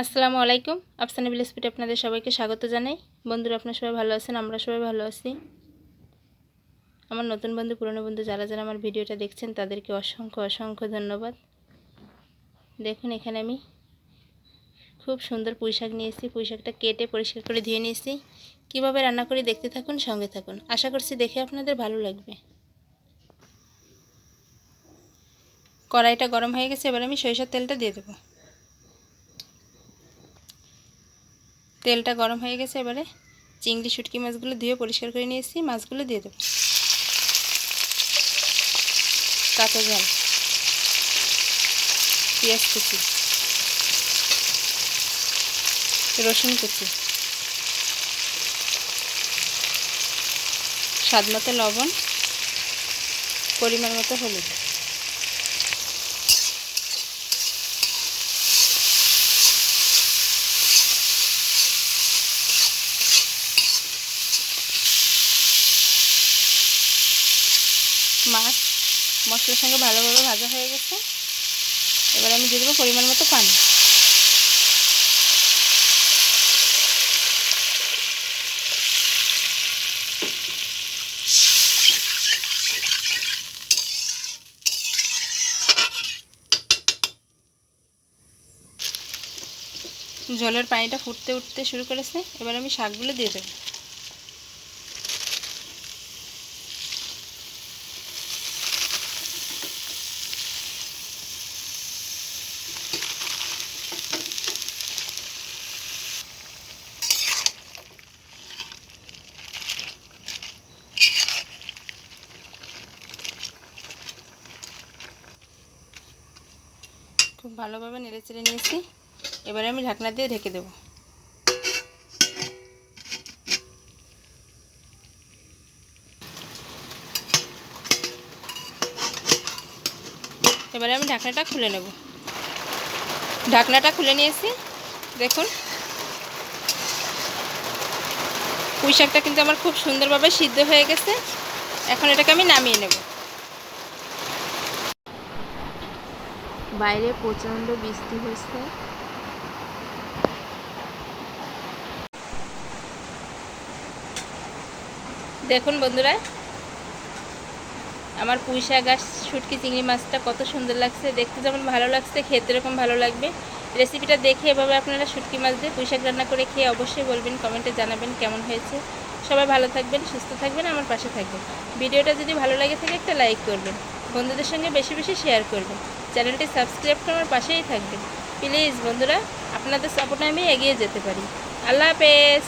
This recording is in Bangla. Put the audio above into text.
আসসালামু আলাইকুম। আফসানা বিলেসপিটে আপনাদের সবাইকে স্বাগত জানাই। বন্ধুরা, আপনারা সবাই ভালো আছেন? আমরা সবাই ভালো আছি। আমার নতুন বন্ধু, পুরনো বন্ধু যারা যারা আমার ভিডিওটা দেখছেন, তাদেরকে অসংখ্য অসংখ্য ধন্যবাদ। দেখুন, এখানে আমি খুব সুন্দর পুঁই শাক নিয়েছি। পুঁই শাকটা কেটে পরিষ্কার করে ধুয়ে নিয়েছি। কীভাবে রান্না করে দেখতে থাকুন, সঙ্গে থাকুন। আশা করছি দেখে আপনাদের ভালো লাগবে। কড়াইটা গরম হয়ে গেছে, এবার আমি সরিষার তেলটা দিয়ে দেবো। তেলটা গরম হয়ে গেছে, এবারে চিংড়ি, শুটকি মাছগুলো ধুয়ে পরিষ্কার করে নিয়ে নিয়েছি, মাছগুলো দিয়ে দেবো। কাঁচা ঝাল পেঁয়াজ কুচি, রসুন কুচি, স্বাদ মতো লবণ, পরিমাণ মতো হলুদ। মাছ মশলার সঙ্গে ভালোভাবে ভাজা হয়ে গেছে। এবার আমি দিয়ে দেবো পরিমাণ মতো পানি। জলের পানিটা ফুটতে উঠতে শুরু করেছে। এবার আমি শাকগুলো দিয়ে দেবো। খুব ভালোভাবে নেড়ে চেড়ে নিয়েছি। এবারে আমি ঢাকনা দিয়ে ঢেকে দেব। এবারে আমি ঢাকনাটা খুলে নেব। ঢাকনাটা খুলে নিয়েছি। দেখুন। পুঁই শাকটা কিন্তু আমার খুব সুন্দরভাবে সিদ্ধ হয়ে গেছে। এখন এটাকে আমি নামিয়ে নেব। বাইরে প্রচণ্ড বৃষ্টি হচ্ছে দেখুন বন্ধুরা, আমার পুঁই শাক আর শুটকি চিংড়ি মাছটা কত সুন্দর লাগছে। দেখতে যেমন ভালো লাগছে, খেতে এরকম ভালো লাগবে। রেসিপিটা দেখে এভাবে আপনারা শুটকি মাছ দিয়ে পুঁই শাক রান্না করে খেয়ে অবশ্যই বলবেন, কমেন্টে জানাবেন কেমন হয়েছে। সবাই ভালো থাকবেন, সুস্থ থাকবেন, আমার পাশে থাকবেন। ভিডিওটা যদি ভালো লাগে থাকে একটা লাইক করবেন, বন্ধুদের সঙ্গে বেশি বেশি শেয়ার করবেন। চ্যানেলটি সাবস্ক্রাইব করে আমার পাশেই থাকবেন প্লিজ বন্ধুরা, আপনাদের সাপোর্টে আমি এগিয়ে যেতে পারি। আল্লাহ হাফেজ।